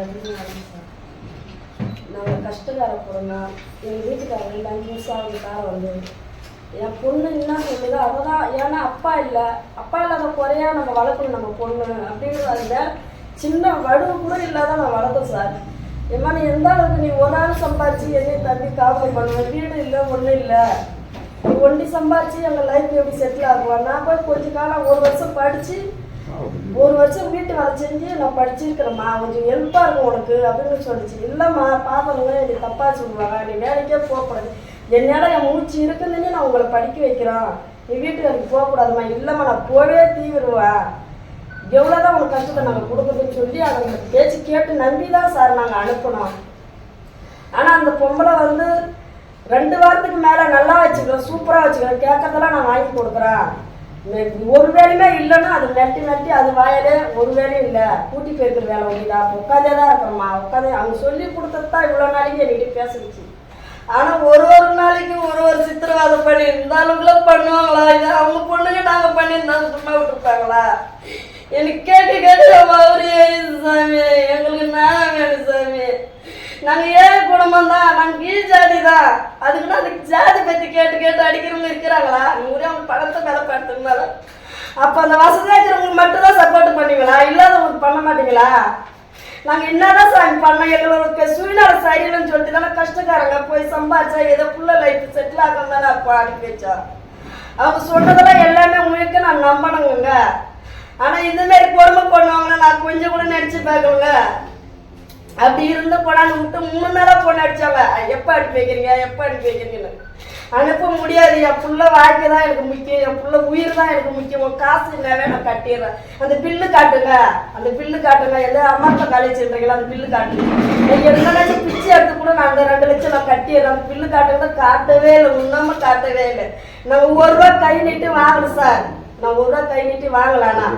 அப்படின்னு நாங்கள் கஷ்டக்கார போகிறோம்னா எங்கள் வீட்டுக்காரர் ரெண்டு அஞ்சு நிமிஷம் ஆகுது வந்து. என் பொண்ணு என்ன சொல்லுது? தான் ஏன்னா அப்பா இல்லை. அப்பா இல்லாத குறையா நம்ம வளர்க்கணும் நம்ம பொண்ணு அப்படின்னு அந்த சின்ன வடுவு கூட இல்லாத நான் வளர்த்தோம் சார். ஏமா நீ எந்த அளவுக்கு நீ ஒரு ஆள் சம்பாரிச்சு என்னையும் தம்பி காவல் பண்ணுவேன் வீடு இல்லை ஒன்றும் இல்லை. நீ ஒண்டி சம்பாரிச்சு எங்கள் லைஃப் எப்படி செட்டில் ஆகுவா? நான் போய் கொஞ்ச காலம் ஒரு வருஷம் படித்து ஒரு வருஷம் வீட்டு வேலை செஞ்சு நான் படிச்சிருக்கிறேம்மா கொஞ்சம் ஹெல்ப்பாக இருக்கும் உனக்கு அப்படின்னு சொல்லிச்சு. இல்லைம்மா பாப்பவங்க என்னை தப்பாக சொல்லுவாங்க நீ வேலைக்கே போகக்கூடாது. என்னால் என் மூச்சு இருக்குதுன்னு நான் உங்களை படிக்க வைக்கிறோம். நீ வீட்டு வேலைக்கு போகக்கூடாதும்மா இல்லைம்மா நான் போவே தீவிருவேன் எவ்வளோதான் உனக்கு கஷ்டத்தை நாங்கள் கொடுக்குறதுன்னு சொல்லி அதை பேச்சு கேட்டு நம்பி தான் சார் நாங்கள் அனுப்பினோம். ஆனால் அந்த பொம்பளை வந்து ரெண்டு வாரத்துக்கு மேலே நல்லா வச்சுக்கிறோம் சூப்பராக வச்சுக்கிறோம் கேட்கறதெல்லாம் நான் வாங்கி கொடுக்குறேன். ஒரு வேலையுமே இல்லைன்னா அது மெட்டி மெட்டி அது வாயிலே ஒரு வேலையும் இல்லை. கூட்டி போயிருக்கிற வேலை ஒன்றிதா உட்காந்தே தான் இருக்கிறோம்மா. உட்காந்து அவங்க சொல்லி கொடுத்தது தான் இவ்வளோ நாளைக்கு என்கிட்ட பேசுச்சு ஆனால் ஒரு ஒரு நாளைக்கு ஒரு ஒரு சித்திரவாதம் பண்ணி இருந்தாலும் பண்ணுவாங்களா? இது அவங்க பொண்ணுங்க நாங்கள் பண்ணியிருந்தாலும் சும்மா விட்டுருப்பாங்களா? எனக்கு கேட்டு கேட்டு அவரு சாமி? எங்களுக்கு நான் வேணும் சாமி. நாங்கள் ஏன் குடும்பம் தான். நாங்கள் கீழ் ஜாதி தான். அதுக்குன்னா அந்த ஜாதி பற்றி கேட்டு கேட்டு அடிக்கிறவங்க இருக்கிறாங்களா? ஊரே அவங்க பணத்தை மேலே படுத்துனால அப்போ அந்த வசதியாக இருக்கிறவங்களுக்கு மட்டும் தான் சப்போர்ட் பண்ணுவீங்களா? இல்லாதவங்களுக்கு பண்ண மாட்டீங்களா? நாங்கள் என்னதான் சாமி பண்ணோம் எங்களுக்கு சுயநல சரியில்லைன்னு சொல்லிட்டு தானே கஷ்டக்காரங்க போய் சம்பாதிச்சா ஏதோ புள்ள லைஃப் செட்டில் ஆகணும் தானே அப்போ அனுப்பி வச்சோம் அவங்க சொன்னதெல்லாம் எல்லாமே உங்களுக்கு நான் நம்பணுங்க. ஆனால் இந்த மாதிரி பொறுமை பண்ணுவாங்கன்னா நான் கொஞ்சம் கூட நினச்சி பார்க்கணுங்க. அப்படி இருந்து போனான்னு விட்டு மூணு நாளாக போன அடிச்சாங்க. எப்போ அனுப்பி வைக்கிறீங்க? எப்போ அனுப்பி வைக்கிறீங்கன்னு. அனுப்ப முடியாது. என் புள்ள வாழ்க்கை தான் எனக்கு முக்கியம். என் புள்ள உயிர் தான் எனக்கு முக்கியம். காசு என்னவே நான் கட்டிடுறேன். அந்த பில்லு காட்டுங்க. அந்த பில்லு காட்டுங்க. எந்த காலேஜ் காலேஜ்ன்றீங்களா அந்த பில்லு காட்டுங்க. என்னன்னு பிச்சை எடுத்து கூட நான் அந்த ரெண்டு லட்சம் நான் கட்டிடுறேன். அந்த பில்லு காட்டுங்க காட்டவே இல்லை. உண்ணாம காட்டவே இல்லை. நான் ஒரு ரூபா கை நீட்டி வாங்கல சார் நான் ஒரு ரூபா கை நீட்டி வாங்கலாண்ணா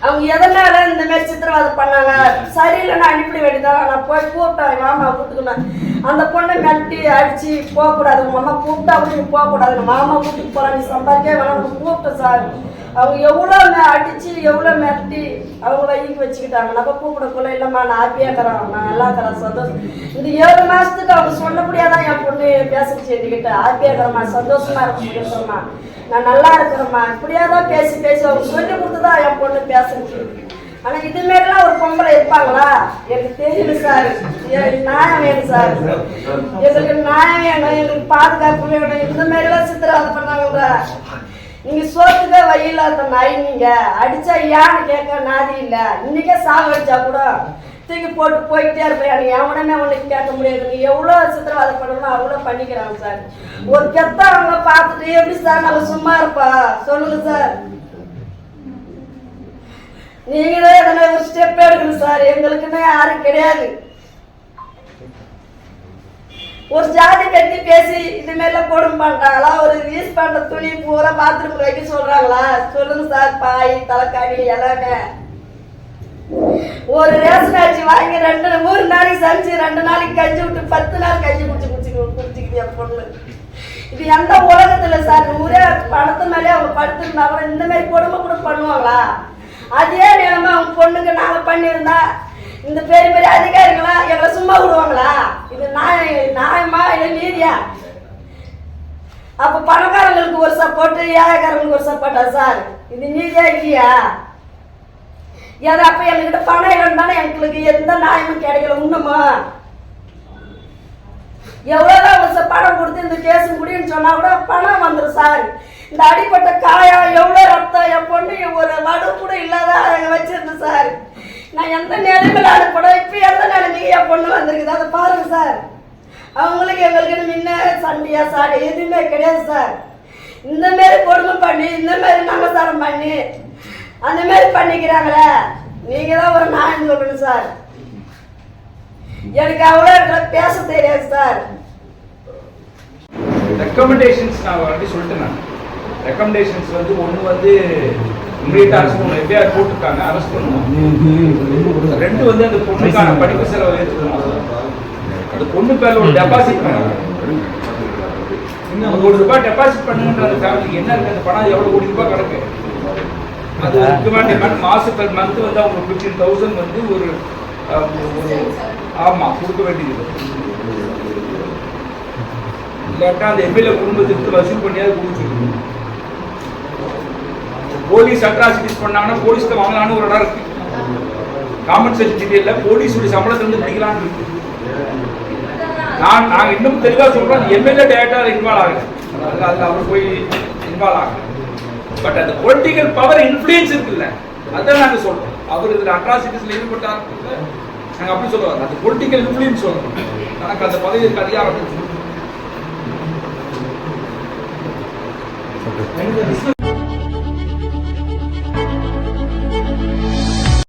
அவங்க எதனால இந்த மாதிரி சித்திரவதை பண்ணாங்க? சரியில்லை நான் அனுப்பிட வேண்டியதான் நான் போய் கூப்பிட்டேன் மாமா கூப்பிட்டுக்கணும் அந்த பொண்ணை கட்டி அடிச்சு போகக்கூடாது. உங்க அம்மா கூப்பிட்டா கூட நீ போகக்கூடாது. மாமா கூப்பிட்டு போறா நீ சம்பாதிக்கவே வேணாம். கூப்பிட்டேன் சார். அவங்க எவ்வளோ மே- அடிச்சு எவ்வளோ மிரட்டி அவங்க வைக்கு வச்சுக்கிட்டாங்க. நம்ம கூப்பிடக்குள்ள இல்லைம்மா நான் ஹாப்பியாக இருக்கிறேன். நான் நல்லா இருக்கிறேன். சந்தோஷம். இந்த ஏழு மாதத்துக்கு அவங்க சொன்னபடியாதான் என் பொண்ணு பேசுச்சு என்கிட்ட? ஹாப்பியாக இருக்கிறம்மா. சந்தோஷமா இருக்க முடியுமா நான் நல்லா இருக்கிறேம்மா. இப்படியே தான் பேசி பேசி அவங்க சொல்லி கொடுத்துதான் பொண்ணு பேசுச்சு ஆனா இது மாதிரிலாம் ஒரு பொம்பளை இருப்பாங்களா? எனக்கு தெரியல சார். எனக்கு நியாயம் வேணும் சார். எங்களுக்கு நியாயம் வேணும். எங்களுக்கு பாதுகாப்பு வேணும். இந்த மாதிரிலாம் சித்திரவதை பண்ணாங்களா நீங்க சோத்துக்கே வயிலாத நாய் நீங்க. அடிச்சா ஏன்னு கேட்க நாதி இல்ல. இன்னைக்கே சாவு அடிச்சா கூட தூக்கி போட்டு போயிட்டே இருப்பேன். நீ எவனமே உனக்கு கேட்க முடியாது. நீ எவ்வளவு சித்திரவதை பண்ணணுமோ அவ்வளவு பண்ணிக்கிறாங்க சார். ஒரு கெத்தவங்க பார்த்துட்டு எப்படி சார் நம்ம சும்மா இருப்பா? சொல்லுங்க சார். நீங்களே எதனா ஒரு ஸ்டெப் எடுக்கணும் சார். எங்களுக்குன்னு யாரும் கிடையாது. ஒரு ஜாதி கட்டி பேசி இது மாதிரிலாம் கொடுமை பண்றாங்களா? ஒரு யூஸ் பண்ற துணி பூரா பாத்ரூம் வைக்க சொல்றாங்களா? சொல்லுங்க சார். பாய் தலைக்காணி எல்லாமே ஒரு ரேஷன் அரிசி வாங்கி ரெண்டு மூணு நாளைக்கு சமைச்சு ரெண்டு நாளைக்கு கஞ்சி விட்டு பத்து நாள் கஞ்சி குடிச்சு குடிச்சு குடிச்சிக்கிது என் பொண்ணு. இது எந்த உலகத்துல சார்? ஊரே பணத்து மேலே அவங்க படுத்திருந்தா கூட இந்த மாதிரி கொடுமை கூட பண்ணுவாங்களா? அதே நிலைமை அவங்க பொண்ணுக்கு நாங்க பண்ணியிருந்தா இந்த பெரிய பெரிய அதிகாரிகளா எங்களை சும்மா விடுவாங்களா? இது நியாய நியாயமா இல்லை நீதியா? அப்ப பணக்காரங்களுக்கு ஒரு சப்போர்ட் ஏழைக்காரங்களுக்கு ஒரு சப்போர்ட்டா சார்? இது நீதியா இல்லையா? ஏதோ அப்ப எங்ககிட்ட பணம் இல்லைன்னு எங்களுக்கு எந்த நியாயமும் கிடைக்கல உண்ணுமா எவ்வளோதான் அவங்க பணம் கொடுத்து இந்த கேஸ் முடியும்னு சொன்னா கூட பணம் வந்துடும் சார் இந்த அடிப்பட்ட காயம் எவ்வளோ ரத்தம் என் பொண்ணு ஒரு வடு கூட இல்லாத அங்க வச்சிருந்தேன் சார் நான் எந்த நேரத்தில் அனுப்பணும் இப்போ எந்த நிலைமைக்கு என் பொண்ணு வந்திருக்குது? அதை பாருங்க சார் அவங்களுக்கு எங்களுக்கு முன்ன சண்டையா சார் எதுவுமே கிடையாது சார் இந்த மாரி கொடுமை பண்ணி இந்த மாரி நமசாரம் பண்ணி அந்த மாரி பண்ணிக்கிறாங்களே. நீங்க தான் ஒரு நியாயம் சொல்லணும் சார் எனக்கு அவ்வளோ பேச தெரியாது சார் ரெக்கமெண்டேஷன்ஸ் நான் ஆல்ரெடி சொல்லிட்டேன் நான். ரெக்கமெண்டேஷன்ஸ் வந்து ஒன்று வந்து இமீடியட் அரெஸ்ட் பண்ணணும் எஃப்ஐஆர் போட்டிருக்காங்க? அரெஸ்ட் பண்ணணும் ரெண்டு வந்து அந்த பொண்ணுக்கான படிப்பு செலவு ஏற்றுக்கணும். அந்த பொண்ணு பேர்ல ஒரு டெபாசிட் பண்ணணும் ஒரு கோடி ரூபாய் டெபாசிட் பண்ணுன்ற அந்த ஃபேமிலிக்கு என்ன இருக்குது அந்த பணம் எவ்வளோ கோடி ரூபாய் கிடக்கு அது முக்கியமான டிமாண்ட் மாசம் பெர் மந்த் வந்து அவங்க ஃபிஃப்டீன் தௌசண்ட் வந்து ஒரு ஆமாம் கொடுக்க வேண்டியது. இல்லாட்டா அந்த எம்எல்ஏ குடும்பத்திற்கு வசூல் பண்ணியாவது கொடுக்க போலீஸ் அட்ராசிட்டிஸ் பண்ணாங்கன்னா போலீஸ்க்கு வாங்கலாம்னு ஒரு இடம் இருக்கு. காம்பன்சேஷன் டீட்டெயில போலீஸுடைய சம்பளத்திலிருந்து பிடிக்கலாம்னு இருக்கு. நான் நாங்க இன்னும் தெளிவா சொல்றோம் எம்எல்ஏ டேரக்டா இன்வால்வ் ஆகல. அதில் அதுல அவர் போய் இன்வால்வ் ஆகல. பட் அந்த பொலிட்டிக்கல் பவர் இன்ஃப்ளூயன்ஸ் இருக்குல்ல அதான் நாங்கள் சொல்றோம் அவர் இதில் அட்ராசிட்டிஸில் ஈடுபட்டார் நாங்க அப்படி சொல்லுவார் அந்த பொலிட்டிக்கல் இன்ஃப்ளூயன்ஸ் சொல்றோம் எனக்கு அந்த பதவி கதையாக அதிகாரம் 아 니, 근.